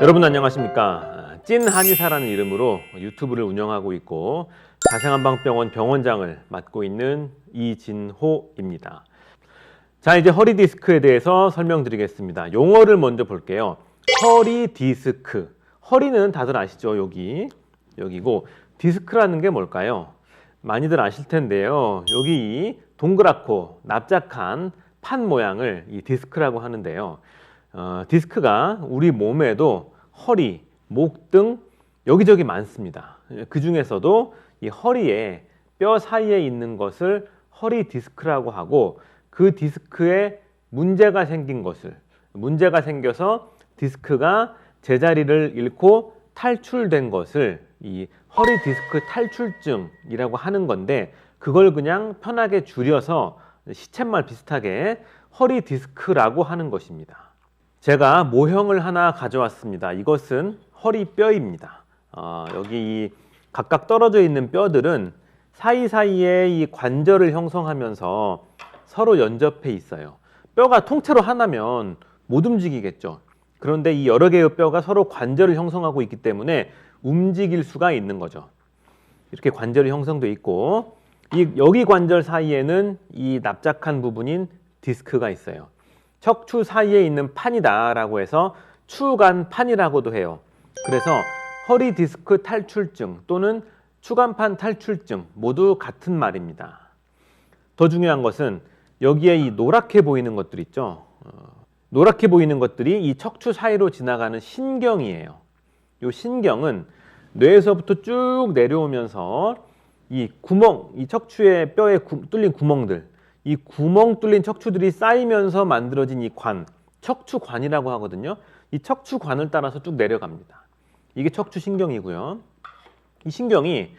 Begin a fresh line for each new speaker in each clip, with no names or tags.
여러분 안녕하십니까? 찐 한의사라는 이름으로 유튜브를 운영하고 있고 자생한방병원 병원장을 맡고 있는 이진호입니다. 자 이제 허리 디스크에 대해서 설명드리겠습니다. 용어를 먼저 볼게요. 허리 디스크. 허리는 다들 아시죠? 여기 여기고 디스크라는 게 뭘까요? 많이들 아실 텐데요. 여기 이 동그랗고 납작한 판 모양을 이 디스크라고 하는데요 어, 디스크가 우리 몸에도 허리, 목 등 여기저기 많습니다. 그 중에서도 이 허리에 뼈 사이에 있는 것을 허리 디스크라고 하고 그 디스크에 문제가 생긴 것을 문제가 생겨서 디스크가 제자리를 잃고 탈출된 것을 이 허리 디스크 탈출증이라고 하는 건데 그걸 그냥 편하게 줄여서 시쳇말 비슷하게 허리 디스크라고 하는 것입니다. 제가 모형을 하나 가져왔습니다. 이것은 허리뼈입니다. 어, 여기 이 각각 떨어져 있는 뼈들은 사이사이에 이 관절을 형성하면서 서로 연접해 있어요. 뼈가 통째로 하나면 못 움직이겠죠. 그런데 이 여러 개의 뼈가 서로 관절을 형성하고 있기 때문에 움직일 수가 있는 거죠. 이렇게 관절이 형성돼 있고 이 여기 관절 사이에는 이 납작한 부분인 디스크가 있어요. 척추 사이에 있는 판이다라고 해서 추간판이라고도 해요. 그래서 허리 디스크 탈출증 또는 추간판 탈출증 모두 같은 말입니다. 더 중요한 것은 여기에 이 노랗게 보이는 것들 있죠. 어, 노랗게 보이는 것들이 이 척추 사이로 지나가는 신경이에요. 이 신경은 뇌에서부터 쭉 내려오면서 이 구멍, 이 척추의 뼈에 구, 뚫린 구멍들, 이 구멍 뚫린 척추들이 쌓이면서 만들어진 이 관, 척추관이라고 하거든요. 이 척추관을 따라서 쭉 내려갑니다. 이게 척추신경이고요. 이 신경이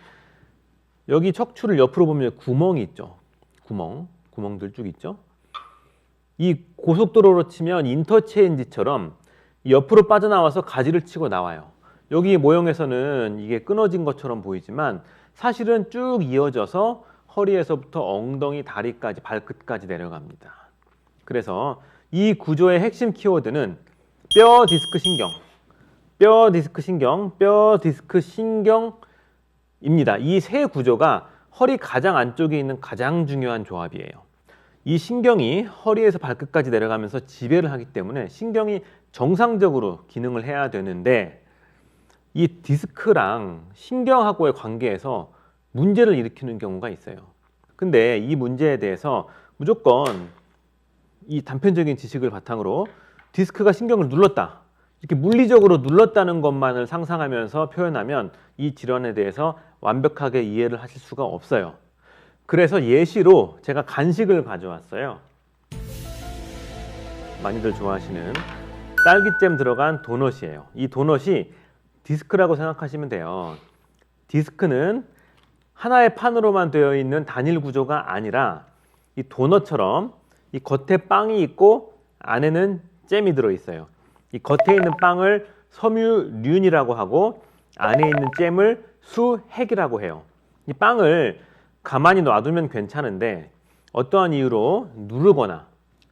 여기 척추를 옆으로 보면 구멍이 있죠. 구멍, 구멍들 쭉 있죠. 이 고속도로로 치면 인터체인지처럼 옆으로 빠져나와서 가지를 치고 나와요. 여기 모형에서는 이게 끊어진 것처럼 보이지만 사실은 쭉 이어져서 허리에서부터 엉덩이, 다리까지, 발끝까지 내려갑니다. 그래서 이 구조의 핵심 키워드는 뼈 디스크 신경, 뼈 디스크 신경, 뼈 디스크 신경입니다. 이 세 구조가 허리 가장 안쪽에 있는 가장 중요한 조합이에요. 이 신경이 허리에서 발끝까지 내려가면서 지배를 하기 때문에 신경이 정상적으로 기능을 해야 되는데 이 디스크랑 신경하고의 관계에서 문제를 일으키는 경우가 있어요. 근데 이 문제에 대해서 무조건 이 단편적인 지식을 바탕으로 디스크가 신경을 눌렀다. 이렇게 물리적으로 눌렀다는 것만을 상상하면서 표현하면 이 질환에 대해서 완벽하게 이해를 하실 수가 없어요. 그래서 예시로 제가 간식을 가져왔어요. 많이들 좋아하시는 딸기잼 들어간 도넛이에요. 이 도넛이 디스크라고 생각하시면 돼요. 디스크는 하나의 판으로만 되어 있는 단일 구조가 아니라 이 도넛처럼 이 겉에 빵이 있고 안에는 잼이 들어 있어요. 이 겉에 있는 빵을 섬유륜이라고 하고 안에 있는 잼을 수핵이라고 해요. 이 빵을 가만히 놔두면 괜찮은데 어떠한 이유로 누르거나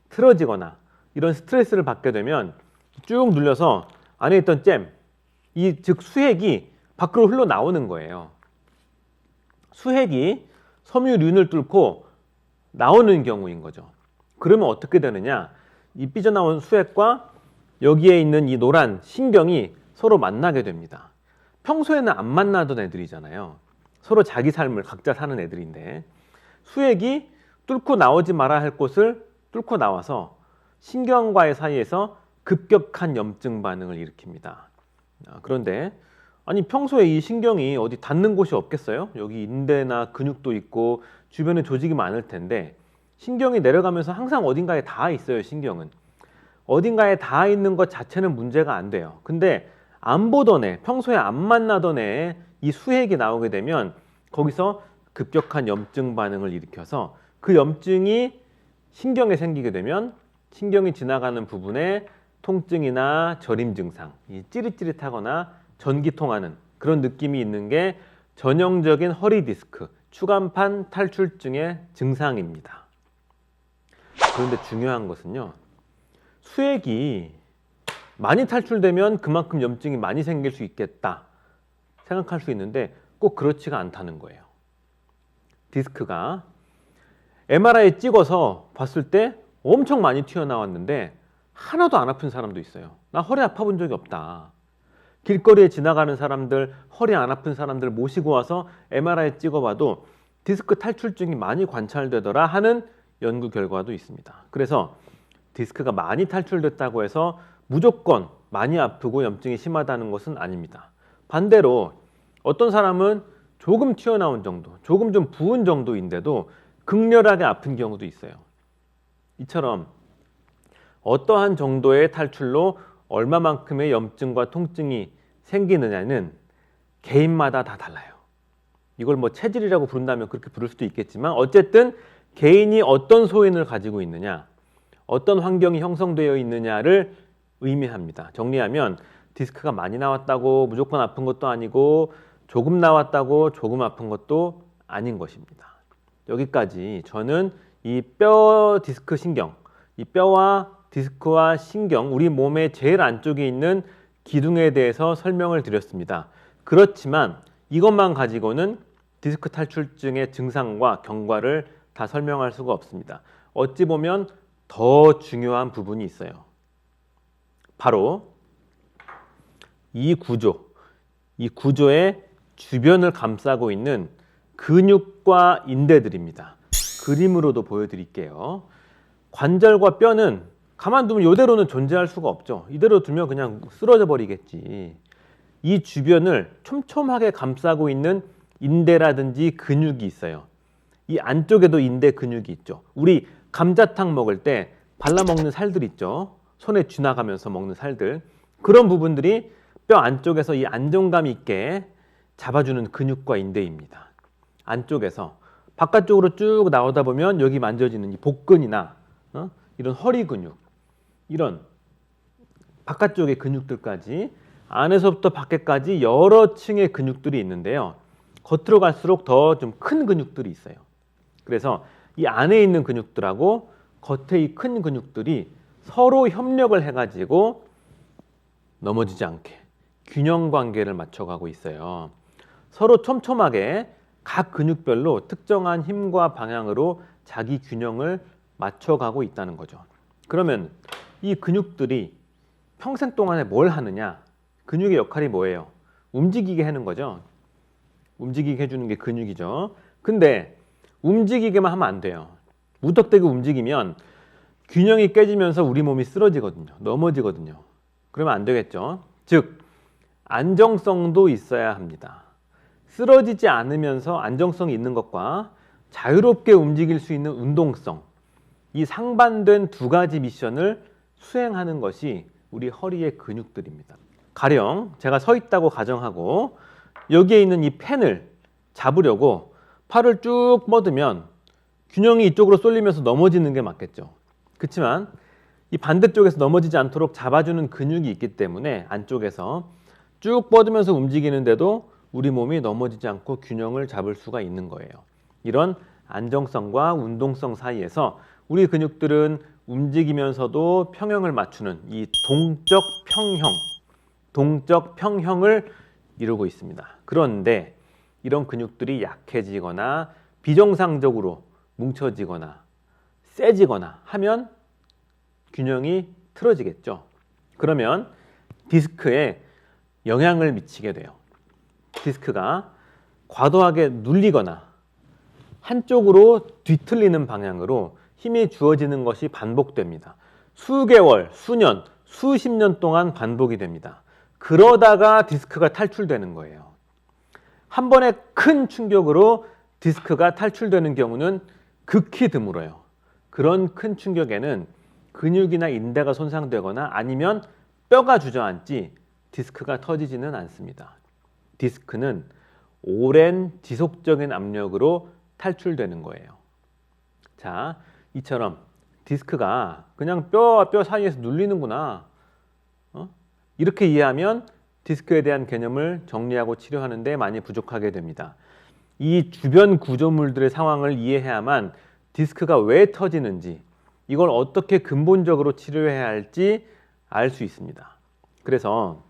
틀어지거나 이런 스트레스를 받게 되면 쭉 눌려서 안에 있던 잼, 이 즉 수핵이 밖으로 흘러 나오는 거예요. 수핵이 섬유륜을 뚫고 나오는 경우인 거죠. 그러면 어떻게 되느냐? 이 삐져나온 수액과 여기에 있는 이 노란 신경이 서로 만나게 됩니다. 평소에는 안 만나던 애들이잖아요. 서로 자기 삶을 각자 사는 애들인데 수액이 뚫고 나오지 말아야 할 곳을 뚫고 나와서 신경과의 사이에서 급격한 염증 반응을 일으킵니다. 아, 그런데 아니 평소에 이 신경이 어디 닿는 곳이 없겠어요? 여기 인대나 근육도 있고 주변에 조직이 많을 텐데 신경이 내려가면서 항상 어딘가에 닿아 있어요. 신경은 어딘가에 닿아 있는 것 자체는 문제가 안 돼요. 근데 안 보던 애, 평소에 안 만나던 애에 이 수액이 나오게 되면 거기서 급격한 염증 반응을 일으켜서 그 염증이 신경에 생기게 되면 신경이 지나가는 부분에 통증이나 저림 증상, 이 찌릿찌릿하거나 전기통하는 그런 느낌이 있는 게 전형적인 허리 디스크, 추간판 탈출증의 증상입니다. 그런데 중요한 것은요, 수액이 많이 탈출되면 그만큼 염증이 많이 생길 수 있겠다 생각할 수 있는데 꼭 그렇지가 않다는 거예요. 디스크가 MRI 찍어서 봤을 때 엄청 많이 튀어나왔는데 하나도 안 아픈 사람도 있어요. 나 허리 아파 본 적이 없다. 길거리에 지나가는 사람들, 허리 안 아픈 사람들 모시고 와서 MRI 찍어봐도 디스크 탈출증이 많이 관찰되더라 하는 연구 결과도 있습니다. 그래서 디스크가 많이 탈출됐다고 해서 무조건 많이 아프고 염증이 심하다는 것은 아닙니다. 반대로 어떤 사람은 조금 튀어나온 정도, 조금 좀 부은 정도인데도 극렬하게 아픈 경우도 있어요. 이처럼 어떠한 정도의 탈출로 얼마만큼의 염증과 통증이 생기느냐는 개인마다 다 달라요. 이걸 뭐 체질이라고 부른다면 그렇게 부를 수도 있겠지만 어쨌든 개인이 어떤 소인을 가지고 있느냐, 어떤 환경이 형성되어 있느냐를 의미합니다. 정리하면 디스크가 많이 나왔다고 무조건 아픈 것도 아니고 조금 나왔다고 조금 아픈 것도 아닌 것입니다. 여기까지 저는 이 뼈 디스크 신경, 이 뼈와 디스크와 신경, 우리 몸의 제일 안쪽에 있는 기둥에 대해서 설명을 드렸습니다. 그렇지만 이것만 가지고는 디스크 탈출증의 증상과 경과를 다 설명할 수가 없습니다. 어찌 보면 더 중요한 부분이 있어요. 바로 이 구조, 이 구조의 주변을 감싸고 있는 근육과 인대들입니다. 그림으로도 보여드릴게요. 관절과 뼈는 가만두면 이대로는 존재할 수가 없죠. 이대로 두면 그냥 쓰러져 버리겠지. 이 주변을 촘촘하게 감싸고 있는 인대라든지 근육이 있어요. 이 안쪽에도 인대 근육이 있죠. 우리 감자탕 먹을 때 발라 먹는 살들 있죠. 손에 쥐나가면서 먹는 살들. 그런 부분들이 뼈 안쪽에서 이 안정감 있게 잡아주는 근육과 인대입니다. 안쪽에서 바깥쪽으로 쭉 나오다 보면 여기 만져지는 이 복근이나 어? 이런 허리 근육, 이런 바깥쪽의 근육들까지 안에서부터 밖에까지 여러 층의 근육들이 있는데요. 겉으로 갈수록 더 좀 큰 근육들이 있어요. 그래서 이 안에 있는 근육들하고 겉에 이 큰 근육들이 서로 협력을 해가지고 넘어지지 않게 균형 관계를 맞춰가고 있어요. 서로 촘촘하게 각 근육별로 특정한 힘과 방향으로 자기 균형을 맞춰가고 있다는 거죠. 그러면 이 근육들이 평생 동안에 뭘 하느냐? 근육의 역할이 뭐예요? 움직이게 하는 거죠. 움직이게 해주는 게 근육이죠. 근데 움직이게만 하면 안 돼요. 무턱대고 움직이면 균형이 깨지면서 우리 몸이 쓰러지거든요. 넘어지거든요. 그러면 안 되겠죠. 즉, 안정성도 있어야 합니다. 쓰러지지 않으면서 안정성이 있는 것과 자유롭게 움직일 수 있는 운동성, 이 상반된 두 가지 미션을 수행하는 것이 우리 허리의 근육들입니다. 가령 제가 서 있다고 가정하고 여기에 있는 이 펜을 잡으려고 팔을 쭉 뻗으면 균형이 이쪽으로 쏠리면서 넘어지는 게 맞겠죠. 그렇지만 이 반대쪽에서 넘어지지 않도록 잡아주는 근육이 있기 때문에 안쪽에서 쭉 뻗으면서 움직이는데도 우리 몸이 넘어지지 않고 균형을 잡을 수가 있는 거예요. 이런 안정성과 운동성 사이에서 우리 근육들은 움직이면서도 평형을 맞추는 이 동적 평형, 동적 평형을 이루고 있습니다. 그런데 이런 근육들이 약해지거나 비정상적으로 뭉쳐지거나 세지거나 하면 균형이 틀어지겠죠. 그러면 디스크에 영향을 미치게 돼요. 디스크가 과도하게 눌리거나 한쪽으로 뒤틀리는 방향으로 힘이 주어지는 것이 반복됩니다. 수개월, 수년, 수십 년 동안 반복이 됩니다. 그러다가 디스크가 탈출되는 거예요. 한 번의 큰 충격으로 디스크가 탈출되는 경우는 극히 드물어요. 그런 큰 충격에는 근육이나 인대가 손상되거나 아니면 뼈가 주저앉지 디스크가 터지지는 않습니다. 디스크는 오랜 지속적인 압력으로 탈출되는 거예요. 자, 이처럼 디스크가 그냥 뼈와 뼈 사이에서 눌리는구나. 어? 이렇게 이해하면 디스크에 대한 개념을 정리하고 치료하는데 많이 부족하게 됩니다. 이 주변 구조물들의 상황을 이해해야만 디스크가 왜 터지는지, 이걸 어떻게 근본적으로 치료해야 할지 알 수 있습니다. 그래서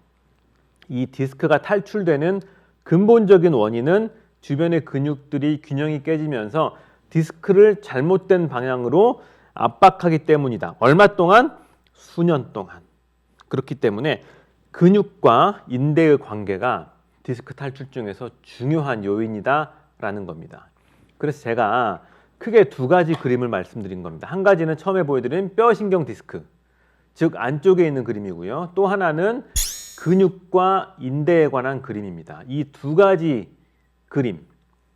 이 디스크가 탈출되는 근본적인 원인은 주변의 근육들이 균형이 깨지면서 디스크를 잘못된 방향으로 압박하기 때문이다. 얼마 동안? 수년 동안. 그렇기 때문에 근육과 인대의 관계가 디스크 탈출증에서 중요한 요인이다라는 겁니다. 그래서 제가 크게 두 가지 그림을 말씀드린 겁니다. 한 가지는 처음에 보여드린 뼈신경 디스크, 즉 안쪽에 있는 그림이고요. 또 하나는 근육과 인대에 관한 그림입니다. 이 두 가지 그림,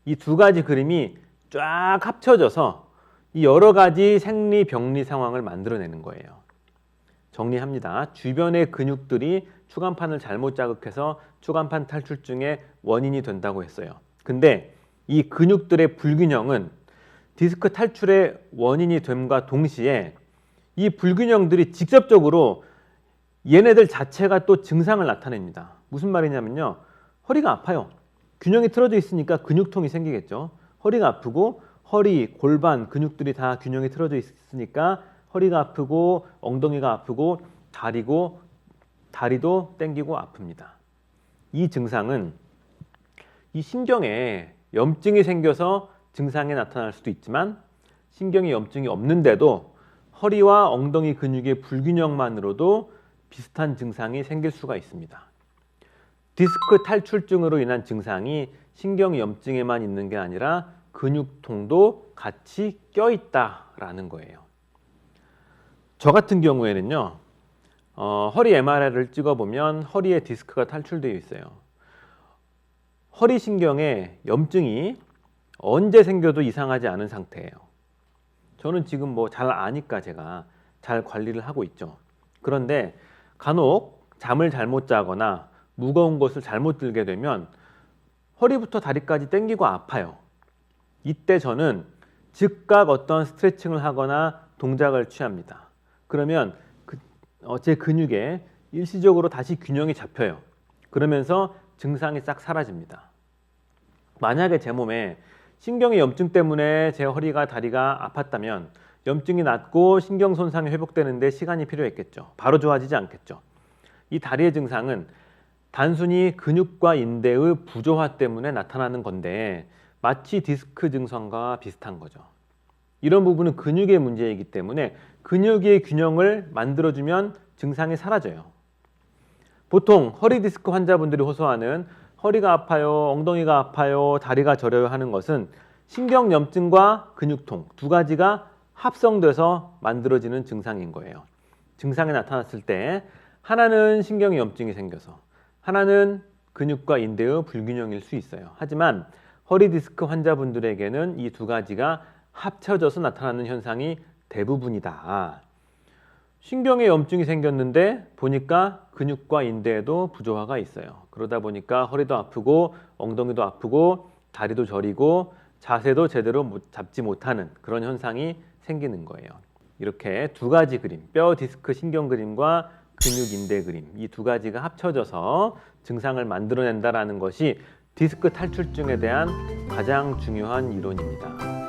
이 두 가지 그림이 쫙 합쳐져서 이 여러 가지 생리 병리 상황을 만들어내는 거예요. 정리합니다. 주변의 근육들이 추간판을 잘못 자극해서 추간판 탈출증의 원인이 된다고 했어요. 근데 이 근육들의 불균형은 디스크 탈출의 원인이 됨과 동시에 이 불균형들이 직접적으로 얘네들 자체가 또 증상을 나타냅니다. 무슨 말이냐면요. 허리가 아파요. 균형이 틀어져 있으니까 근육통이 생기겠죠. 허리가 아프고 허리, 골반 근육들이 다 균형이 틀어져 있으니까 허리가 아프고 엉덩이가 아프고 다리고 다리도 땡기고 아픕니다. 이 증상은 이 신경에 염증이 생겨서 증상이 나타날 수도 있지만 신경에 염증이 없는데도 허리와 엉덩이 근육의 불균형만으로도 비슷한 증상이 생길 수가 있습니다. 디스크 탈출증으로 인한 증상이 신경 염증에만 있는 게 아니라 근육통도 같이 껴있다라는 거예요. 저 같은 경우에는요, 어, 허리 MRI를 찍어보면 허리에 디스크가 탈출되어 있어요. 허리 신경에 염증이 언제 생겨도 이상하지 않은 상태예요. 저는 지금 뭐 잘 아니까 제가 잘 관리를 하고 있죠. 그런데 간혹 잠을 잘못 자거나 무거운 것을 잘못 들게 되면 허리부터 다리까지 땡기고 아파요. 이때 저는 즉각 어떤 스트레칭을 하거나 동작을 취합니다. 그러면 그, 어, 제 근육에 일시적으로 다시 균형이 잡혀요. 그러면서 증상이 싹 사라집니다. 만약에 제 몸에 신경의 염증 때문에 제 허리가 다리가 아팠다면 염증이 낫고 신경 손상이 회복되는데 시간이 필요했겠죠. 바로 좋아지지 않겠죠. 이 다리의 증상은 단순히 근육과 인대의 부조화 때문에 나타나는 건데 마치 디스크 증상과 비슷한 거죠. 이런 부분은 근육의 문제이기 때문에 근육의 균형을 만들어주면 증상이 사라져요. 보통 허리 디스크 환자분들이 호소하는 허리가 아파요, 엉덩이가 아파요, 다리가 저려요 하는 것은 신경 염증과 근육통 두 가지가 합성돼서 만들어지는 증상인 거예요. 증상이 나타났을 때 하나는 신경 염증이 생겨서 하나는 근육과 인대의 불균형일 수 있어요. 하지만 허리 디스크 환자분들에게는 이 두 가지가 합쳐져서 나타나는 현상이 대부분이다. 신경에 염증이 생겼는데 보니까 근육과 인대에도 부조화가 있어요. 그러다 보니까 허리도 아프고 엉덩이도 아프고 다리도 저리고 자세도 제대로 못- 잡지 못하는 그런 현상이 생기는 거예요. 이렇게 두 가지 그림, 뼈 디스크 신경 그림과 근육 인대 그림 이 두 가지가 합쳐져서 증상을 만들어낸다라는 것이 디스크 탈출증에 대한 가장 중요한 이론입니다.